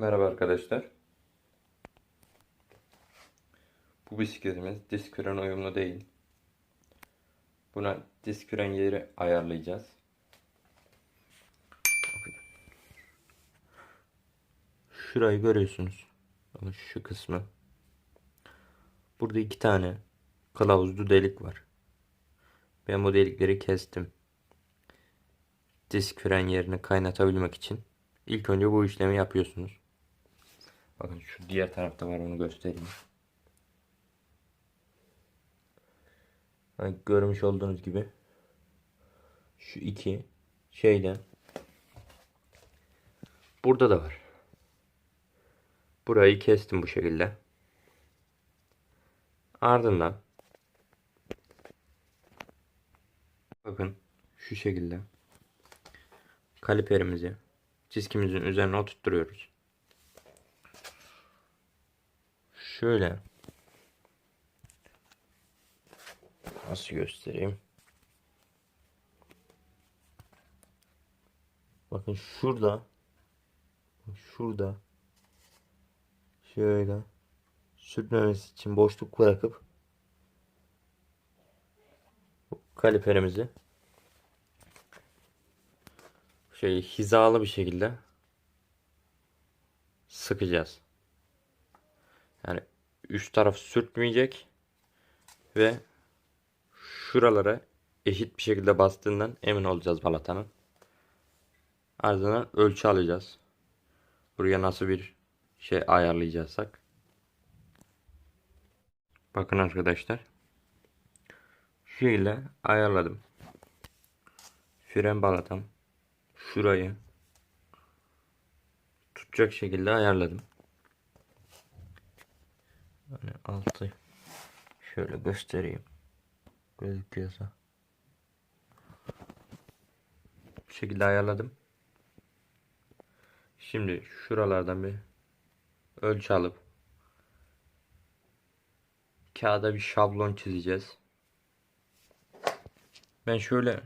Merhaba arkadaşlar. Bu bisikletimiz disk fren uyumlu değil. Buna disk fren yeri ayarlayacağız. Şurayı görüyorsunuz. Şu kısmı. Burada iki tane kılavuzlu delik var. Ben bu delikleri kestim. Disk fren yerini kaynatabilmek için. İlk önce bu işlemi yapıyorsunuz. Bakın şu diğer tarafta var onu göstereyim. Hani görmüş olduğunuz gibi şu iki şeyden burada da var. Burayı kestim bu şekilde. Ardından bakın şu şekilde kaliperimizi çizgimizin üzerine oturtturuyoruz. Şöyle nasıl göstereyim? Bakın şurada şurada şöyle sürtmemesi için boşluk bırakıp kaliperimizi şey hizalı bir şekilde sıkacağız. Yani üst taraf sürtmeyecek ve şuralara eşit bir şekilde bastığından emin olacağız balatanın. Ardından ölçü alacağız. Buraya nasıl bir şey ayarlayacaksak. Bakın arkadaşlar. Şu şekilde ayarladım. Fren balatam. Şurayı tutacak şekilde ayarladım. Yani altı şöyle göstereyim. Gözüküyorsa. Bu şekilde ayarladım. Şimdi şuralardan bir ölçü alıp kağıda bir şablon çizeceğiz. Ben şöyle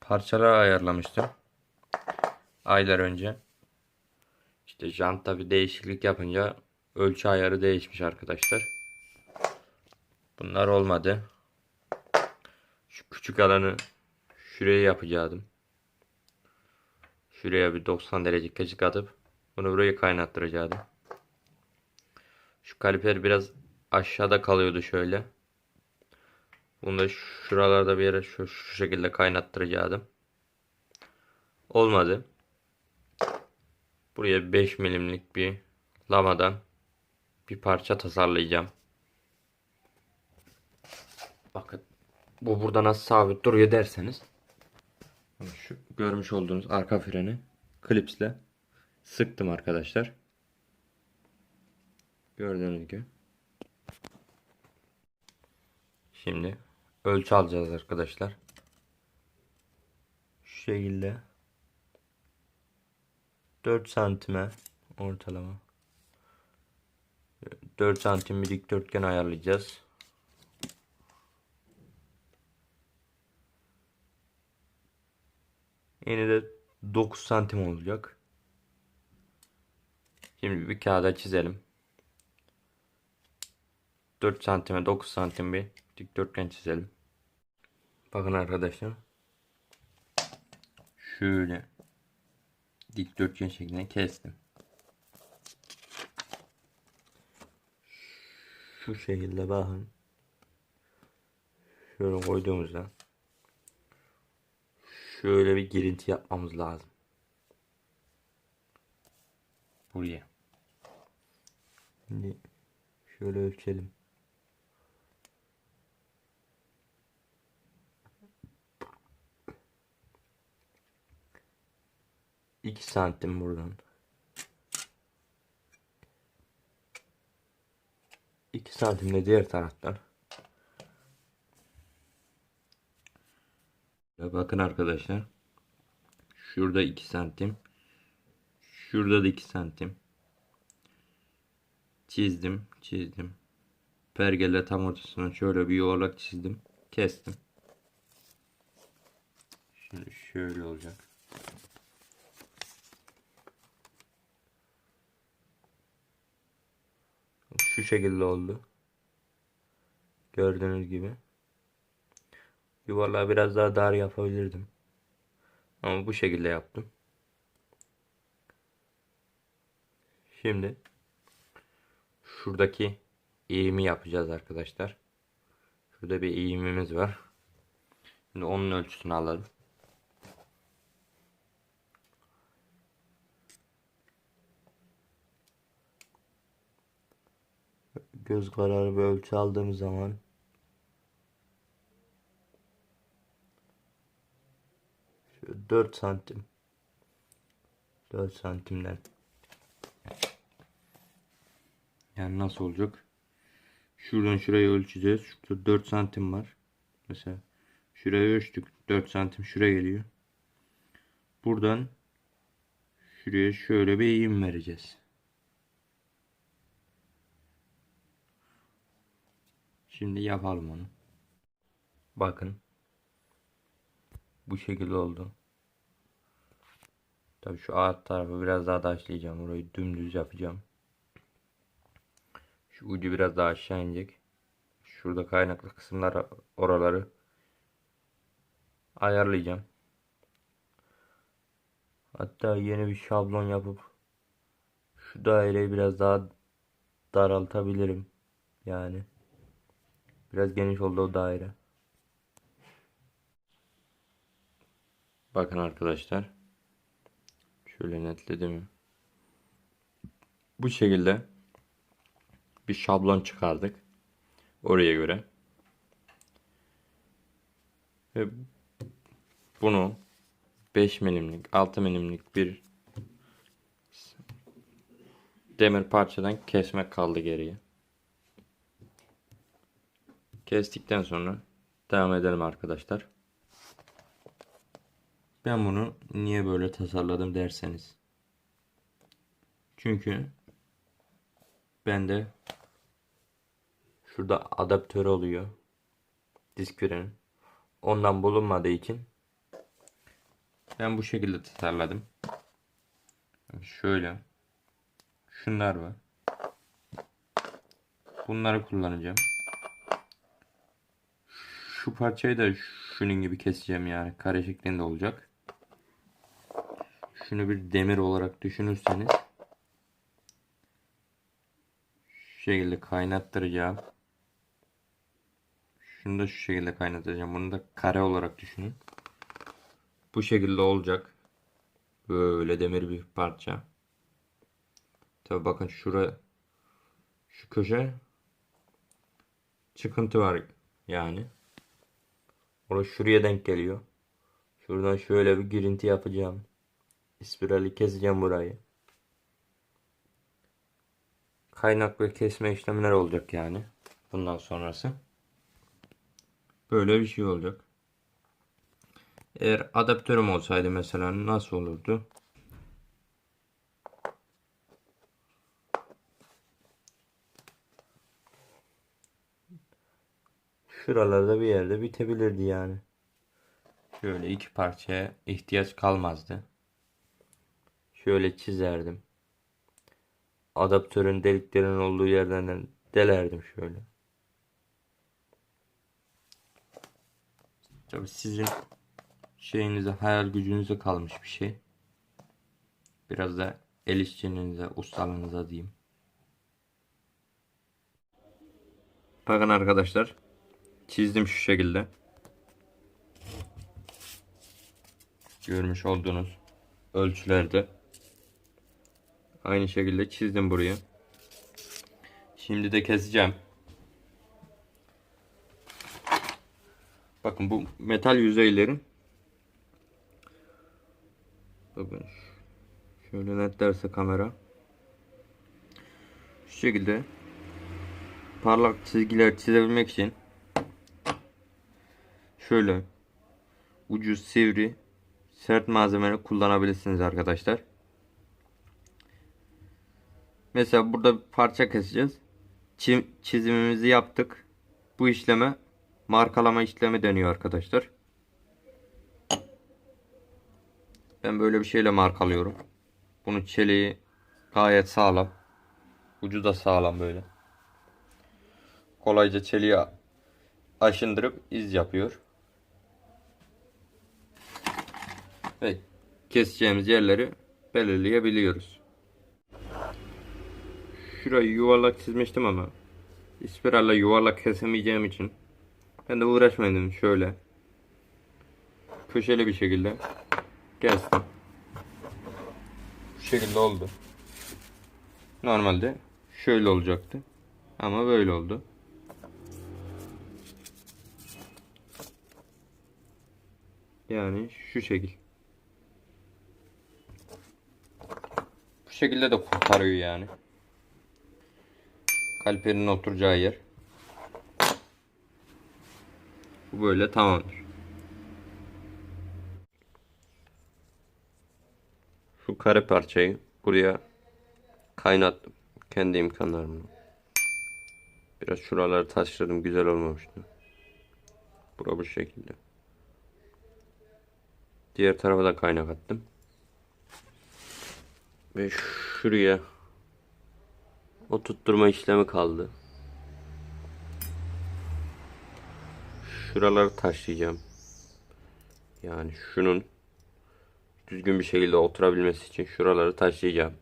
parçalar ayarlamıştım. Aylar önce. İşte jantta bir değişiklik yapınca ölçü ayarı değişmiş arkadaşlar. Bunlar olmadı. Şu küçük alanı şuraya yapacaktım. Şuraya bir 90 derece kaçık atıp bunu buraya kaynattıracaktım. Şu kaliper biraz aşağıda kalıyordu şöyle. Bunu da şuralarda bir yere şu, şu şekilde kaynattıracaktım. Olmadı. Buraya 5 milimlik bir lamadan bir parça tasarlayacağım. Bakın bu burada nasıl sabit duruyor derseniz şu görmüş olduğunuz arka freni klipsle sıktım arkadaşlar. Gördüğünüz gibi. Şimdi ölçü alacağız arkadaşlar. Şu şekilde 4 santime ortalama 4 santim bir dikdörtgen ayarlayacağız. Yine de 9 santim olacak. Şimdi bir kağıda çizelim. 4 santime 9 santim bir dikdörtgen çizelim. Bakın arkadaşlar. Şöyle dikdörtgen şeklinde kestim. Şu şekilde bakın. Şöyle koyduğumuzda şöyle bir girinti yapmamız lazım. Buraya. Şimdi şöyle ölçelim. İki santim buradan. 2 santim de diğer taraftan. Bakın arkadaşlar. Şurada 2 santim. Şurada da 2 santim. Çizdim, çizdim. Pergelle tam ortasına şöyle bir yuvarlak çizdim. Kestim. Şöyle şöyle olacak. Şu şekilde oldu. Gördüğünüz gibi. Yuvarlağı biraz daha dar yapabilirdim. Ama bu şekilde yaptım. Şimdi şuradaki eğimi yapacağız arkadaşlar. Şurada bir eğimimiz var. Şimdi onun ölçüsünü alalım. Göz kararı bir ölçü aldığımız zaman şu 4 santim 4 santimden yani nasıl olacak? Şuradan şuraya ölçeceğiz. Şurada 4 santim var. Mesela şuraya ölçtük. 4 santim şuraya geliyor. Buradan şuraya şöyle bir eğim vereceğiz. Şimdi yapalım onu. Bakın. Bu şekilde oldu. Tabii şu alt tarafı biraz daha taşlayacağım. Orayı dümdüz yapacağım. Şu ucu biraz daha aşağı inecek. Şurada kaynaklı kısımlar oraları ayarlayacağım. Hatta yeni bir şablon yapıp şu daireyi biraz daha daraltabilirim. Yani biraz geniş oldu o daire. Bakın arkadaşlar. Şöyle netledim. Bu şekilde bir şablon çıkardık. Oraya göre. Ve bunu 5 milimlik, 6 milimlik bir demir parçadan kesmek kaldı geriye. Kestikten sonra devam edelim arkadaşlar. Ben bunu niye böyle tasarladım derseniz. Çünkü bende şurada adaptör oluyor. Disk frenin. Ondan bulunmadığı için ben bu şekilde tasarladım. Şöyle. Şunlar var. Bunları kullanacağım. Şu parçayı da şunun gibi keseceğim yani. Kare şeklinde olacak. Şunu bir demir olarak düşünürseniz şu şekilde kaynattıracağım. Şunu da şu şekilde kaynatacağım. Bunu da kare olarak düşünün. Bu şekilde olacak. Böyle demir bir parça. Tabi bakın şura şu köşe çıkıntı var yani. Orası şuraya denk geliyor. Şuradan şöyle bir girinti yapacağım. İspirali keseceğim burayı. Kaynak ve kesme işlemler olacak yani. Bundan sonrası. Böyle bir şey olacak. Eğer adaptörüm olsaydı mesela nasıl olurdu? Şuralarda bir yerde bitebilirdi yani. Şöyle iki parçaya ihtiyaç kalmazdı. Şöyle çizerdim. Adaptörün deliklerin olduğu yerden delerdim şöyle. Tabii sizin şeyinize, hayal gücünüze kalmış bir şey. Biraz da el işçiliğinize, ustalığınıza diyeyim. Bakın arkadaşlar. Çizdim şu şekilde. Görmüş olduğunuz ölçülerde. Aynı şekilde çizdim burayı. Şimdi de keseceğim. Bakın bu metal yüzeylerin Bakın şöyle netlerse kamera şu şekilde parlak çizgiler çizebilmek için şöyle ucu sivri sert malzemeleri kullanabilirsiniz arkadaşlar. Mesela burada bir parça keseceğiz. Çizimimizi yaptık. Bu işleme markalama işlemi deniyor arkadaşlar. Ben böyle bir şeyle markalıyorum. Bunun çeliği gayet sağlam. Ucu da sağlam böyle. kolayca çeliği aşındırıp iz yapıyor. Ve keseceğimiz yerleri belirleyebiliyoruz. Şurayı yuvarlak çizmiştim ama ispiralle yuvarlak kesemeyeceğim için ben de uğraşmadım şöyle köşeli bir şekilde kestim. Bu şekilde oldu. Normalde şöyle olacaktı. Ama böyle oldu. Yani şu şekil. Şekilde de kurtarıyor yani. Kalperinin oturacağı yer. Bu böyle tamamdır. Şu kare parçayı buraya kaynattım. Kendi imkanlarımla. Biraz şuraları taşladım. Güzel olmamıştı. Bura bu şekilde. Diğer tarafa da kaynak attım. Ve şuraya o tutturma işlemi kaldı. Şuraları taşlayacağım. Yani şunun düzgün bir şekilde oturabilmesi için şuraları taşıyacağım.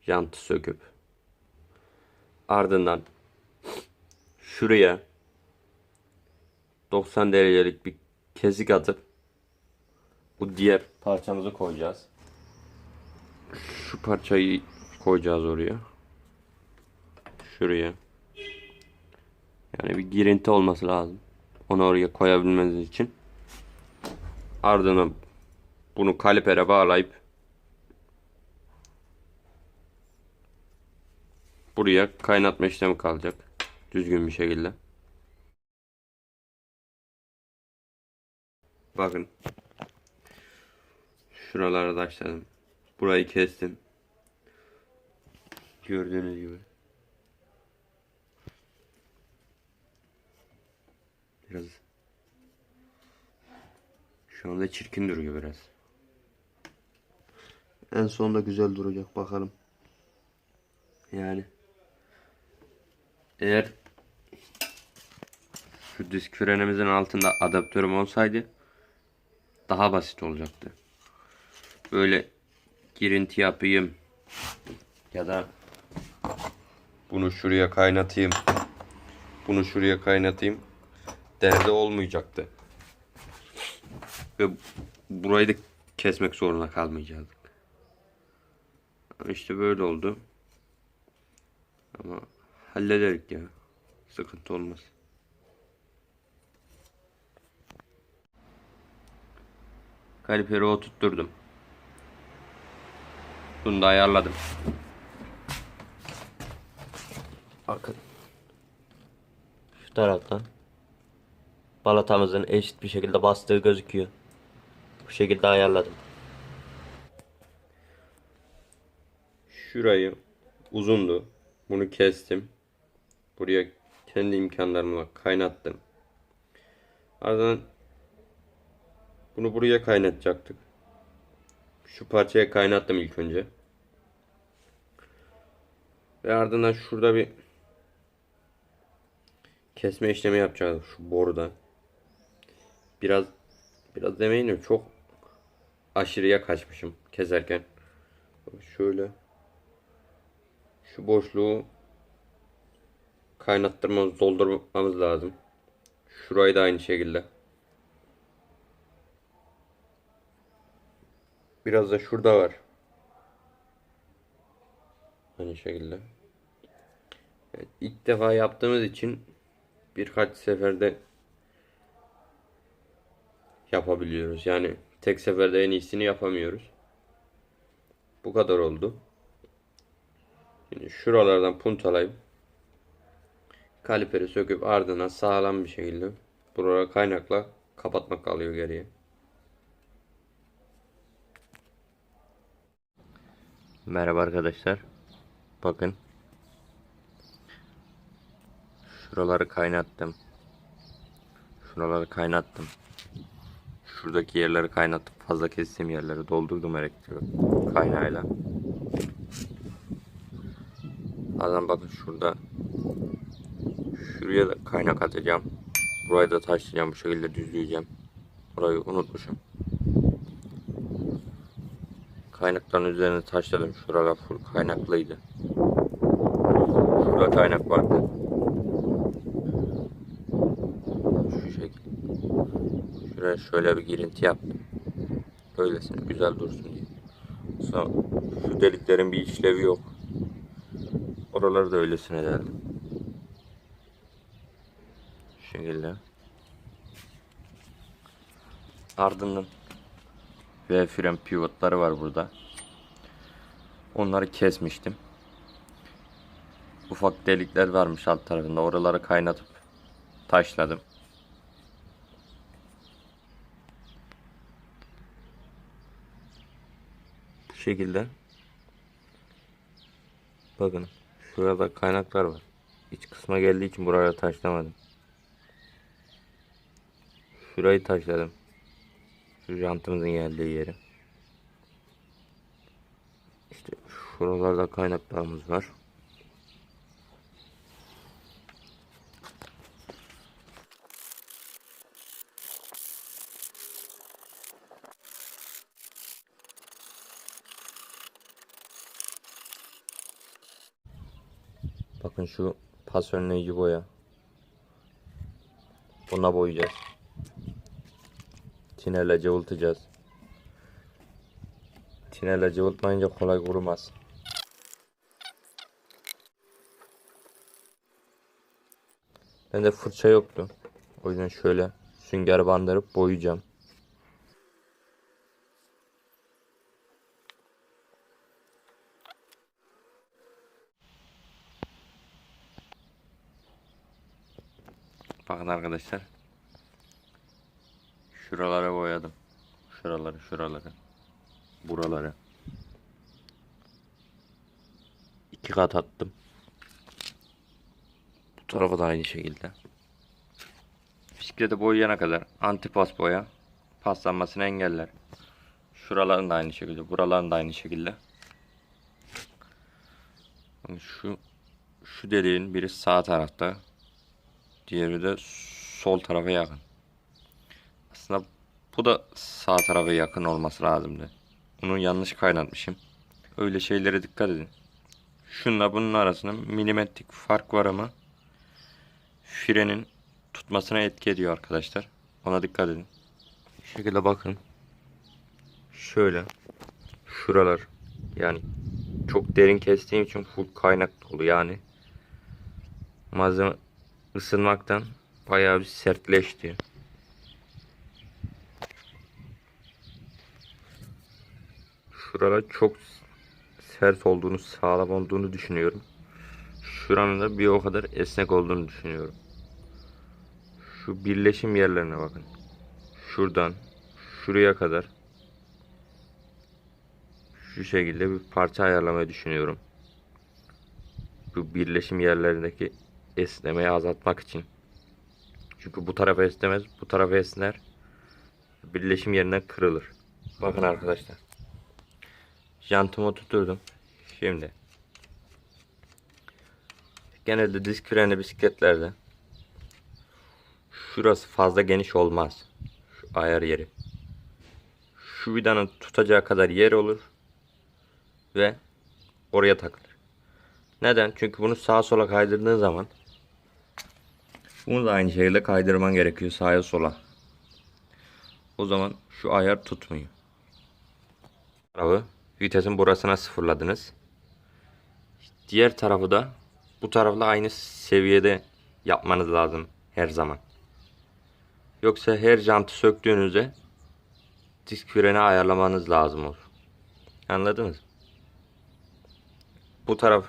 Jantı söküp ardından şuraya 90 derecelik bir kesik atıp bu diğer parçamızı koyacağız. Şu parçayı koyacağız oraya. Şuraya. Yani bir girinti olması lazım. Onu oraya koyabilmeniz için. Ardından bunu kalipere bağlayıp buraya kaynatma işlemi kalacak. Düzgün bir şekilde. Bakın. Şuralara taşladım. Burayı kestim. Gördüğünüz gibi. Biraz şu anda çirkin duruyor biraz. En sonunda güzel duracak bakalım. Yani eğer şu disk frenimizin altında adaptörüm olsaydı daha basit olacaktı. Böyle girinti yapayım ya da bunu şuraya kaynatayım. Bunu şuraya kaynatayım. Derdi olmayacaktı. Ve burayı da kesmek zorunda kalmayacaktık. İşte böyle oldu. Ama hallederik ya. Sıkıntı olmaz. Kaliperi oturtturdum. Bunu da ayarladım. Bakın. Şu taraftan balatamızın eşit bir şekilde bastığı gözüküyor. Bu şekilde ayarladım. Şurayı uzundu. Bunu kestim. Buraya kendi imkanlarımla kaynattım. Ardından bunu buraya kaynatacaktık. Şu parçaya kaynattım ilk önce. Ve ardından şurada bir kesme işlemi yapacağız şu boruda. Biraz biraz demeyin de çok aşırıya kaçmışım keserken. Şöyle şu boşluğu kaynattırmamız, doldurmamız lazım. Şurayı da aynı şekilde. Biraz da şurada var. Aynı şekilde. Evet, ilk defa yaptığımız için birkaç seferde yapabiliyoruz. Yani tek seferde en iyisini yapamıyoruz. Bu kadar oldu. Şimdi şuralardan puntalayıp kaliperi söküp ardına sağlam bir şekilde buraya kaynakla kapatmak kalıyor geriye. Merhaba arkadaşlar. Bakın. Şuraları kaynattım. Şuraları kaynattım. Şuradaki yerleri kaynattım. Fazla kestiğim yerleri doldurdum elektrik kaynağıyla. Adam bakın şurada Şuraya da kaynak atacağım. Burayı da taşlayacağım bu şekilde düzleyeceğim. Burayı unutmuşum. Kaynakların üzerine taşladım. Şuralar full kaynaklıydı. Şurada kaynak vardı. Şu şekilde. Şuraya şöyle bir girinti yaptım. Böylesine güzel dursun diye. Sonra şu deliklerin bir işlevi yok. Oraları da öylesine deldim. Şu şekilde. Ardından V fren pivotları var burada. Onları kesmiştim. Ufak delikler varmış alt tarafında. Oraları kaynatıp taşladım. Bu şekilde. Bakın şurada kaynaklar var. İç kısma geldiği için buraya taşlamadım. Şurayı taşladım. Jantımızın geldiği yeri. İşte şuralarda kaynaklarımız var. Bakın şu pas önleyici boya. Buna boyayacağız. Tinerle cıvıltacağız. Tinerle cıvıltmayınca kolay kurumaz. Bende fırça yoktu. O yüzden şöyle sünger bandırıp boyayacağım. Bakın arkadaşlar. Şuralara boyadım. Şuraları, şuraları. Buraları. İki kat attım. Bu tarafa da aynı şekilde. Bisiklete boyayana kadar antipas boya paslanmasını engeller. Şuraların da aynı şekilde, buraların da aynı şekilde. Şu şu deliğin biri sağ tarafta, diğeri de sol tarafa yakın. Aslında bu da sağ tarafa yakın olması lazımdı. Bunu yanlış kaynatmışım. Öyle şeylere dikkat edin. Şunla bunun arasında milimetrik fark var ama frenin tutmasına etki ediyor arkadaşlar. Ona dikkat edin. Şu şekilde bakın. Şöyle. Şuralar. Yani çok derin kestiğim için full kaynak dolu yani. Malzeme ısınmaktan bayağı bir sertleşti. Şuralar çok sert olduğunu, sağlam olduğunu düşünüyorum. Şuranın da bir o kadar esnek olduğunu düşünüyorum. Şu birleşim yerlerine bakın. Şuradan şuraya kadar şu şekilde bir parça ayarlamayı düşünüyorum. Bu birleşim yerlerindeki esnemeyi azaltmak için. Çünkü bu tarafa esnemez, bu tarafa esner. Birleşim yerinden kırılır. Bakın arkadaşlar. Jantımı tuturdum. Şimdi. Genelde disk frenli bisikletlerde şurası fazla geniş olmaz. Şu ayar yeri. Şu vidanın tutacağı kadar yer olur ve oraya takılır. Neden? Çünkü bunu sağa sola kaydırdığın zaman bunu da aynı şekilde kaydırman gerekiyor sağa sola. O zaman şu ayar tutmuyor. Tarafı vitesin burasına sıfırladınız. Diğer tarafı da bu tarafla aynı seviyede yapmanız lazım her zaman. Yoksa her jantı söktüğünüzde disk freni ayarlamanız lazım olur. Anladınız? Bu taraf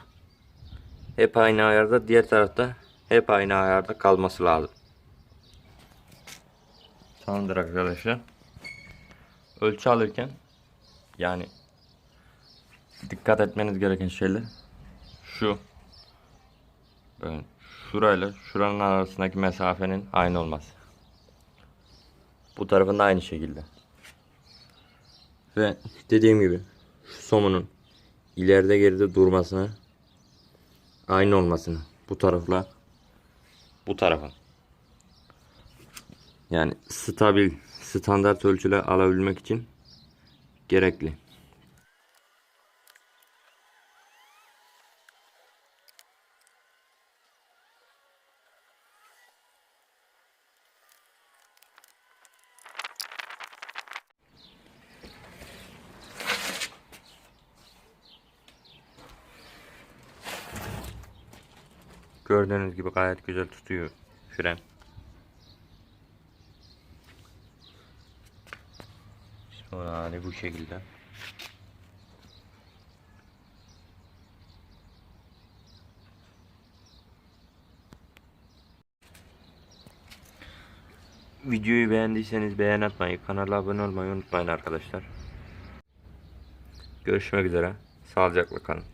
hep aynı ayarda, diğer tarafta hep aynı ayarda kalması lazım. Tamamdır arkadaşlar. Ölçü alırken yani dikkat etmeniz gereken şeyler şu böyle şurayla şuranın arasındaki mesafenin aynı olması. Bu tarafın da aynı şekilde. Ve dediğim gibi şu somunun ileride geride durmasına aynı olmasını bu tarafla bu tarafa. Yani stabil, standart ölçüler alabilmek için gerekli. Gördüğünüz gibi gayet güzel tutuyor fren. Yani bu şekilde. Videoyu beğendiyseniz beğen atmayı, kanala abone olmayı unutmayın arkadaşlar. Görüşmek üzere. Sağlıcakla kalın.